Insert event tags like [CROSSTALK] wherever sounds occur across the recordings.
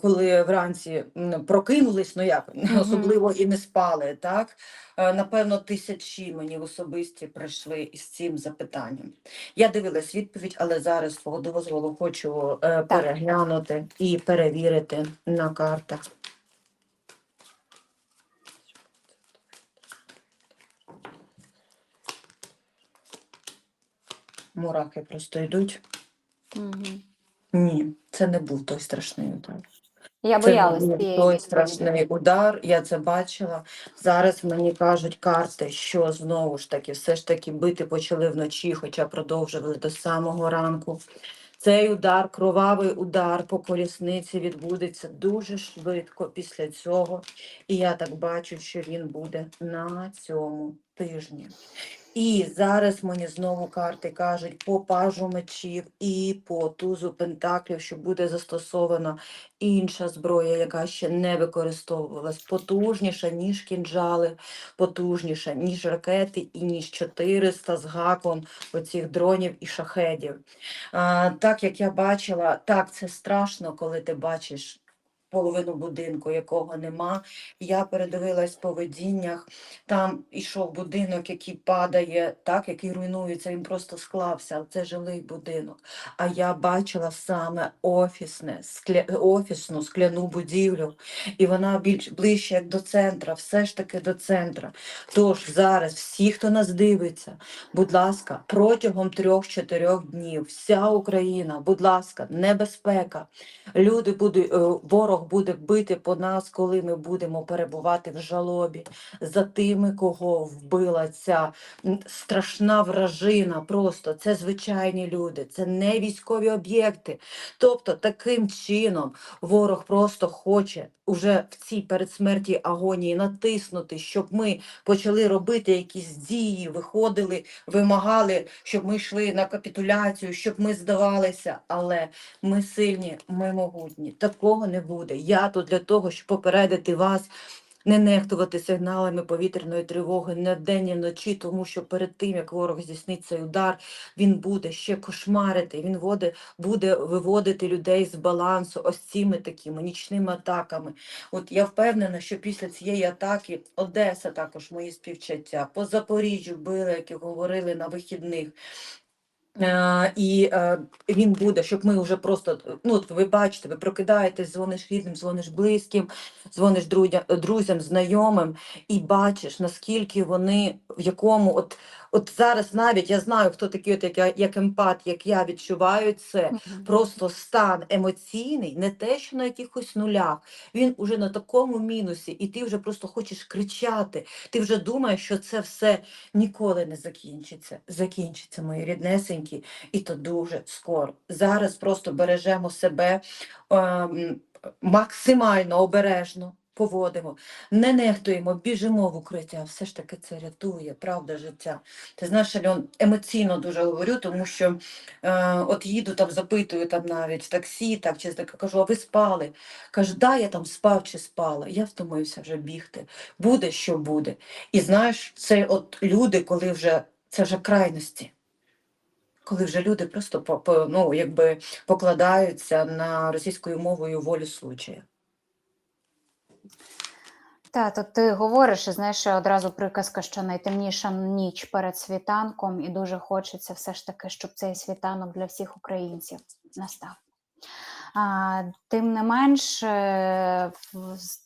коли вранці прокинулись, ну як, [LAUGHS] особливо і не спали, так? Напевно, тисячі мені в особисті прийшли із цим запитанням. Я дивилась відповідь, але зараз з твого дозволу хочу е, переглянути і перевірити на картах. Мурахи просто йдуть. Мгм. Ні, це не був той страшний удар. Я Це боялась був той страшний удар, я це бачила. Зараз мені кажуть карти, що знову ж таки, все ж таки бити почали вночі, хоча продовжували до самого ранку. Цей удар, кровавий удар по колісниці відбудеться дуже швидко після цього. І я так бачу, що він буде на цьому тижні. І зараз мені знову карти кажуть по пажу мечів і по тузу пентаклів, що буде застосована інша зброя, яка ще не використовувалась, потужніша, ніж кінжали, потужніша, ніж ракети і ніж 400 з гаком оцих дронів і шахедів. А, так як я бачила, так це страшно, коли ти бачиш. Половину будинку, якого нема. Я передивилась по видіннях. Там ішов будинок, який падає, так, який руйнується, він просто склався. Це жилий будинок. А я бачила саме офісне, скля... офісну скляну будівлю, і вона більш ближче як до центра, все ж таки до центра. Тож зараз всі, хто нас дивиться, будь ласка, протягом трьох-чотирьох днів вся Україна, будь ласка, небезпека. Люди будуть, е, буде бити по нас, коли ми будемо перебувати в жалобі за тими, кого вбила ця страшна вражина. Просто це звичайні люди, це не військові об'єкти. Тобто, таким чином ворог просто хоче уже в цій передсмертній агонії натиснути, щоб ми почали робити якісь дії, виходили, вимагали, щоб ми йшли на капітуляцію, щоб ми здавалися. Але ми сильні, ми могутні. Такого не буде. Я тут для того, щоб попередити вас. Не нехтувати сигналами повітряної тривоги не вдень, ні вночі, тому що перед тим, як ворог здійснить цей удар, він буде ще кошмарити, він воде, буде виводити людей з балансу ось цими такими нічними атаками. От я впевнена, що після цієї атаки Одеса також мої співчуття, по Запоріжжю били, і говорили на вихідних. Е, і е, він буде, щоб ми вже просто, ну от ви бачите, ви прокидаєтесь, дзвониш рідним, дзвониш близьким, дзвониш друзям, знайомим, і бачиш, наскільки вони в якому, от, от зараз навіть я знаю, хто такий, от як, я- як емпат, як я відчуваю це. Просто стан емоційний, не те, що на якихось нулях. Він уже на такому мінусі, і ти вже просто хочеш кричати. Ти вже думаєш, що це все ніколи не закінчиться. Закінчиться, мої ріднесенькі, і то дуже скоро. Зараз просто бережемо себе ем, максимально обережно. Поводимо, не нехтуємо, біжимо в укриття. Все ж таки це рятує, правда, життя. Ти знаєш, Альон, емоційно дуже говорю, тому що е, от їду там, запитую там навіть в таксі, так чи так кажу, а ви спали? Каже, да, я там спав чи спала. Я втомився вже бігти. Буде, що буде. І знаєш, це от люди, коли вже це вже крайності. Коли вже люди просто ну, якби покладаються на російською мовою волю случая. Та, то ти говориш, і знаєш, одразу приказка, що найтемніша ніч перед світанком, і дуже хочеться все ж таки, щоб цей світанок для всіх українців настав. Тим не менш, е,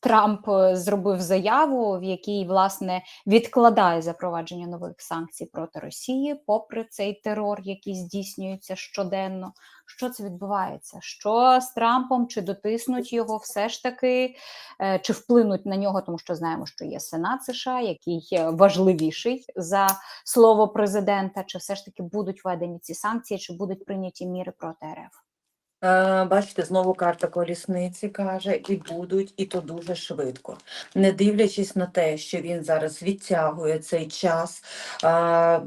Трамп е, зробив заяву, в якій власне відкладає запровадження нових санкцій проти Росії, попри цей терор, який здійснюється щоденно. Що це відбувається? Що з Трампом? Чи дотиснуть його все ж таки, е, чи вплинуть на нього, тому що знаємо, що є Сенат США, який важливіший за слово президента, чи все ж таки будуть введені ці санкції, чи будуть прийняті міри проти РФ? Е, Бачите, знову карта колісниці каже, і будуть, і то дуже швидко. Не дивлячись на те, що він зараз відтягує цей час. е,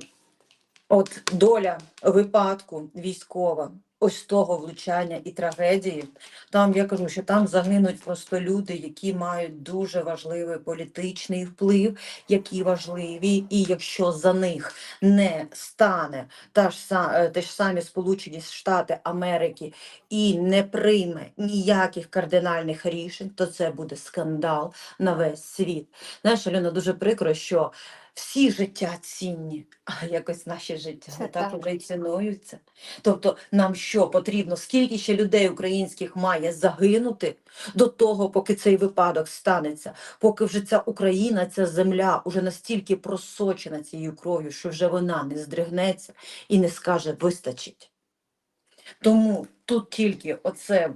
От доля випадку військова ось того влучання і трагедії, там я кажу, що там загинуть просто люди, які мають дуже важливий політичний вплив, які важливі, і якщо за них не стане та ж е, те ж самі Сполучені Штати Америки і не прийме ніяких кардинальних рішень, то це буде скандал на весь світ. Знаєш, Альона, дуже прикро, що всі життя цінні, а якось наші життя Це не так так. вже й цінуються. Тобто нам що потрібно, скільки ще людей українських має загинути до того, поки цей випадок станеться, поки вже ця Україна, ця земля уже настільки просочена цією кров'ю, що вже вона не здригнеться і не скаже вистачить. Тому тут тільки оце,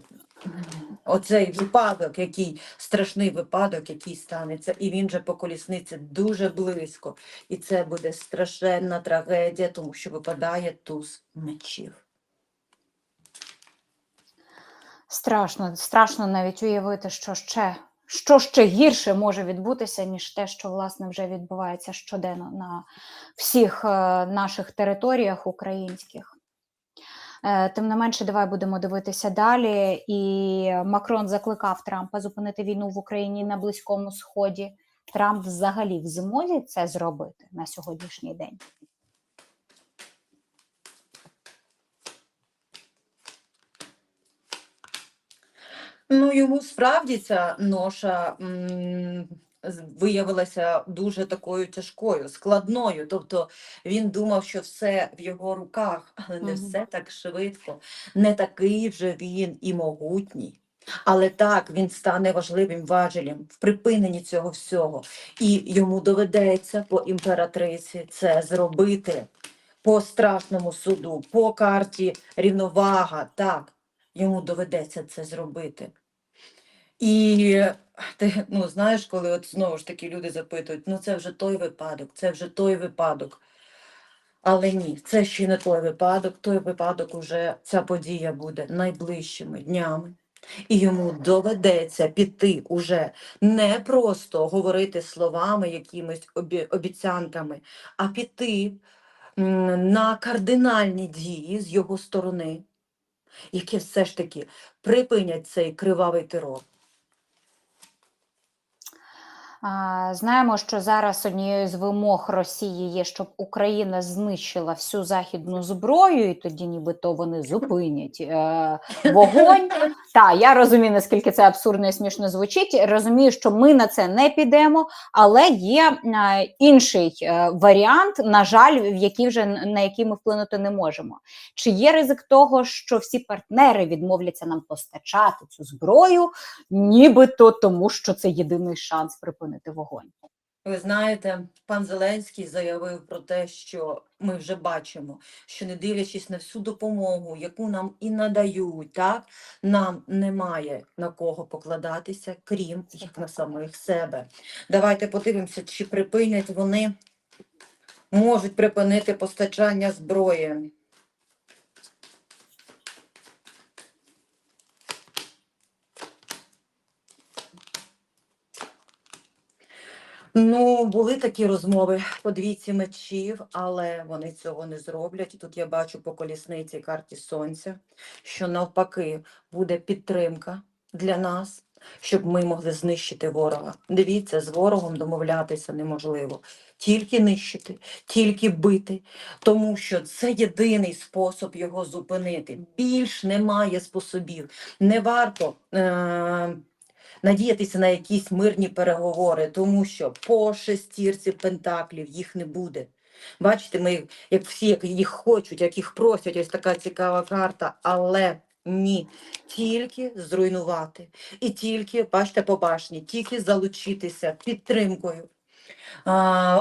оцей випадок, який страшний випадок, який станеться, і він же по колісниці дуже близько. І це буде страшенна трагедія, тому що випадає туз мечів. Страшно, страшно навіть уявити, що ще, що ще гірше може відбутися, ніж те, що власне вже відбувається щоденно на всіх е, наших територіях українських. Е, Тим не менше, давай будемо дивитися далі. І Макрон закликав Трампа зупинити війну в Україні на Близькому Сході. Трамп взагалі в змозі це зробити на сьогоднішній день. Ну, йому справді ця ноша виявилася дуже такою тяжкою, складною. Тобто він думав, що все в його руках, [LAUGHS] але не все так швидко, не такий вже він і могутній. Але так він стане важливим важелем в припиненні цього всього. І йому доведеться по імператриці це зробити по страшному суду, по карті рівновага. Так, йому доведеться це зробити. І ти ну знаєш, коли от знову ж таки люди запитують, ну це вже той випадок, це вже той випадок. Але ні, це ще не той випадок. Той випадок уже ця подія буде найближчими днями. І йому доведеться піти уже не просто говорити словами, якимись обі- обіцянками, а піти на кардинальні дії з його сторони, які все ж таки припинять цей кривавий терор. Знаємо, що зараз однією з вимог Росії є, щоб Україна знищила всю західну зброю, і тоді нібито вони зупинять е, вогонь. [LAUGHS] Та я розумію, наскільки це абсурдно і смішно звучить. Розумію, що ми на це не підемо, але є е, інший е, варіант, на жаль, в який вже на який ми вплинути не можемо. Чи є ризик того, що всі партнери відмовляться нам постачати цю зброю, нібито тому, що це єдиний шанс припинити вогонь? Ви знаєте, пан Зеленський заявив про те, що ми вже бачимо, що не дивлячись на всю допомогу, яку нам і надають, так нам немає на кого покладатися, крім як на самих себе. Давайте подивимося, чи припинять вони, можуть припинити постачання зброї. Ну, були такі розмови по двійці мечів, але вони цього не зроблять. І тут я бачу по колісниці карті сонця, що навпаки буде підтримка для нас, щоб ми могли знищити ворога. Дивіться, з ворогом домовлятися неможливо. Тільки нищити, тільки бити, тому що це єдиний спосіб його зупинити. Більш немає способів. Не варто. Е- надіятися на якісь мирні переговори, тому що по шестірці пентаклів їх не буде. Бачите, ми як всі як їх хочуть, як їх просять, ось така цікава карта, але ні, тільки зруйнувати. І тільки, бачите, по башні, тільки залучитися підтримкою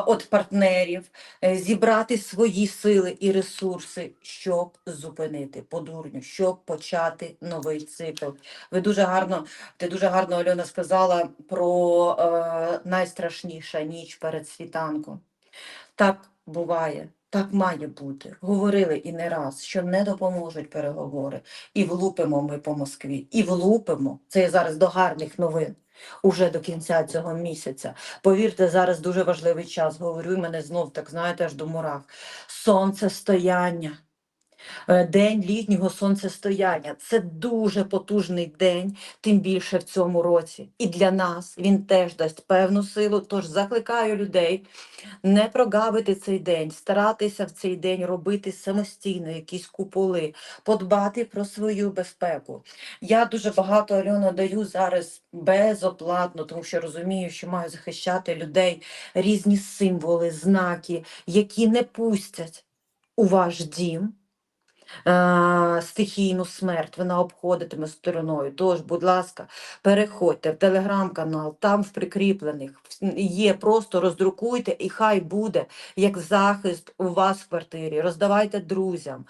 от партнерів, е, зібрати свої сили і ресурси, щоб зупинити подурню, щоб почати новий цикл. Ви дуже гарно, ти дуже гарно, Альона, сказала про е, найстрашніша ніч перед світанком. Так буває. Так має бути. Говорили і не раз, що не допоможуть переговори. І влупимо ми по Москві. І влупимо. Це я зараз до гарних новин. Уже до кінця цього місяця. Повірте, зараз дуже важливий час. Говорю, і мене знов так знаєте, аж до мурах. Сонцестояння. Е, День літнього сонцестояння це дуже потужний день, тим більше в цьому році. І для нас він теж дасть певну силу. Тож закликаю людей не прогавити цей день, старатися в цей день робити самостійно якісь куполи, подбати про свою безпеку. Я дуже багато Альона даю зараз безоплатно, тому що розумію, що маю захищати людей різні символи, знаки, які не пустять у ваш дім е, стихійну смерть, вона обходитиме стороною. Тож, будь ласка, переходьте в телеграм-канал, там в прикріплених є, просто роздрукуйте, і хай буде як захист у вас в квартирі. Роздавайте друзям,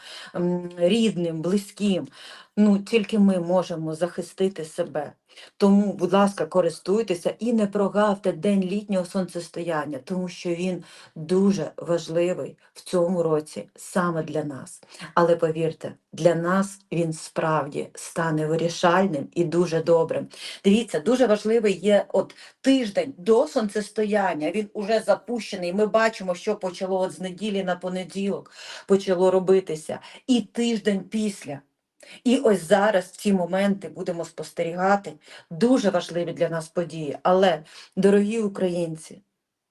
рідним, близьким. Ну, тільки ми можемо захистити себе. Тому, будь ласка, користуйтеся і не прогавте день літнього сонцестояння, тому що він дуже важливий в цьому році саме для нас. Але повірте, для нас він справді стане вирішальним і дуже добрим. Дивіться, дуже важливий є от тиждень до сонцестояння. Він уже запущений. Ми бачимо, що почало от з неділі на понеділок почало робитися, і тиждень після. І ось зараз в ці моменти будемо спостерігати дуже важливі для нас події. Але, дорогі українці,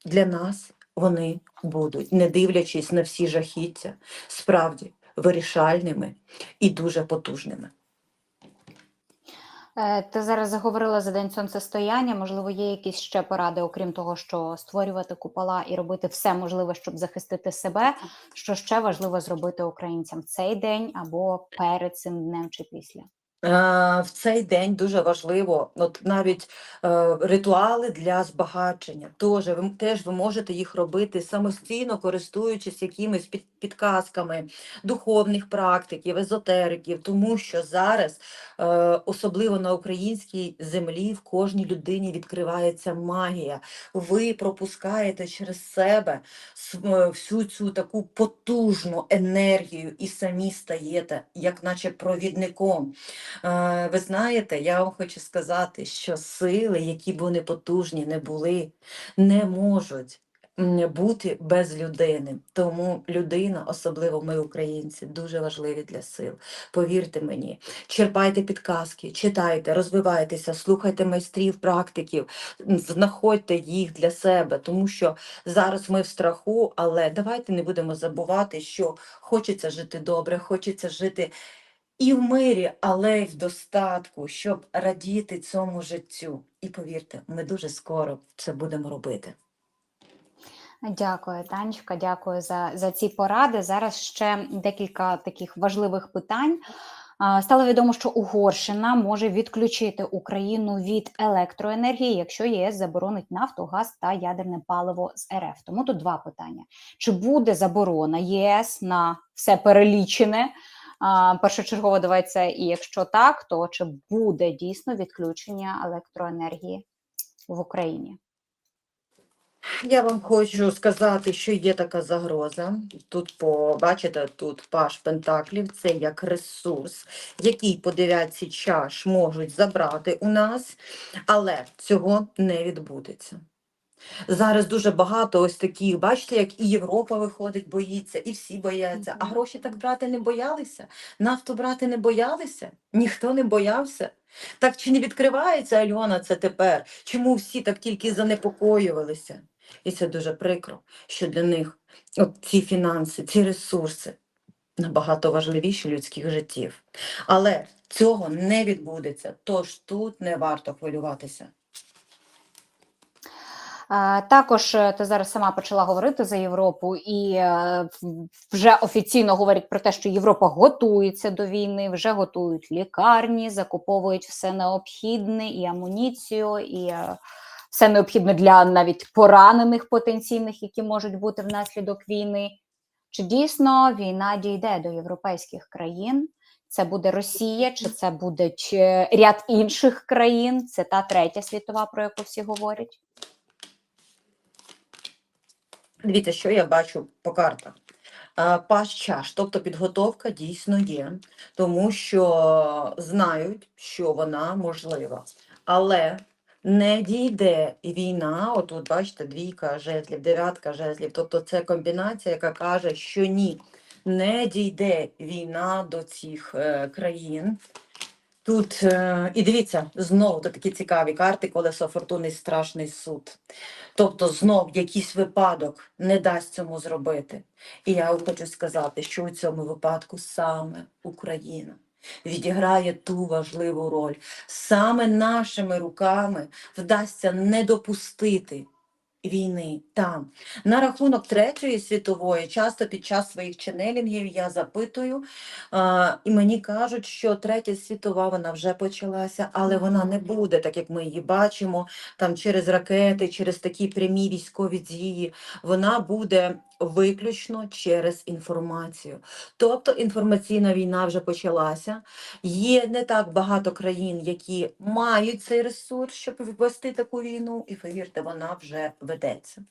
для нас вони будуть, не дивлячись на всі жахіття, справді вирішальними і дуже потужними. Е, Ти зараз заговорила за день сонцестояння. Можливо, є якісь ще поради, окрім того, що створювати купола і робити все можливе, щоб захистити себе. Що ще важливо зробити українцям в цей день або перед цим днем чи після? Е, В цей день дуже важливо, от навіть е, ритуали для збагачення. Теж ви, теж ви можете їх робити самостійно, користуючись якимись під, підказками духовних практиків, езотериків, тому що зараз, е, особливо на українській землі, в кожній людині відкривається магія. Ви пропускаєте через себе е, всю цю таку потужну енергію і самі стаєте, як наче провідником. Е, Ви знаєте, я вам хочу сказати, що сили, які б вони потужні не були, не можуть бути без людини. Тому людина, особливо ми, українці, дуже важливі для сил. Повірте мені, черпайте підказки, читайте, розвивайтеся, слухайте майстрів, практиків, знаходьте їх для себе, тому що зараз ми в страху, але давайте не будемо забувати, що хочеться жити добре, хочеться жити і в мирі, але й в достатку, щоб радіти цьому життю. І повірте, ми дуже скоро це будемо робити. Дякую, Танечка, дякую за, за ці поради. Зараз ще декілька таких важливих питань. Стало відомо, що Угорщина може відключити Україну від електроенергії, якщо єС заборонить нафту, газ та ядерне паливо з РФ. Тому тут два питання: чи буде заборона ЄС на все перелічене? Першочергово давайте, і якщо так, то чи буде дійсно відключення електроенергії в Україні? Я вам хочу сказати, що є така загроза. Тут по бачите, тут паш пентаклів, це як ресурс, який по дев'ятці чаш можуть забрати у нас, але цього не відбудеться. Зараз дуже багато ось таких, бачите, як і Європа виходить, боїться, і всі бояться. А гроші так брати не боялися, нафту брати не боялися, ніхто не боявся. Так чи не відкривається Альона це тепер? Чому всі так тільки занепокоювалися? І це дуже прикро, що для них от ці фінанси, ці ресурси набагато важливіші людських життів. Але цього не відбудеться, тож тут не варто хвилюватися. Також е, ти зараз сама почала говорити за Європу, і е, вже офіційно говорять про те, що Європа готується до війни, вже готують лікарні, закуповують все необхідне і амуніцію, і е, все необхідне для навіть поранених потенційних, які можуть бути внаслідок війни. Чи дійсно війна дійде до європейських країн? Це буде Росія, чи це буде ряд інших країн? Це та третя світова, про яку всі говорять. Дивіться, що я бачу по картах. Паш чаш, тобто підготовка дійсно є, тому що знають, що вона можлива. Але не дійде війна, отут бачите, двійка жезлів, дев'ятка жезлів. Тобто це комбінація, яка каже, що ні, не дійде війна до цих е, країн. Тут е, і дивіться, знову то такі цікаві карти, колесо фортуни страшний суд. Тобто, знов якийсь випадок не дасть цьому зробити. І я хочу сказати, що у цьому випадку саме Україна відіграє ту важливу роль. Саме нашими руками вдасться не допустити війни там. На рахунок Третьої світової, часто під час своїх ченелінгів я запитую, а, і мені кажуть, що Третя світова вона вже почалася, але вона не буде, так як ми її бачимо, там через ракети, через такі прямі військові дії. Вона буде виключно через інформацію. Тобто інформаційна війна вже почалася. Є не так багато країн, які мають цей ресурс, щоб ввести таку війну, і повірте, вона вже ведеться.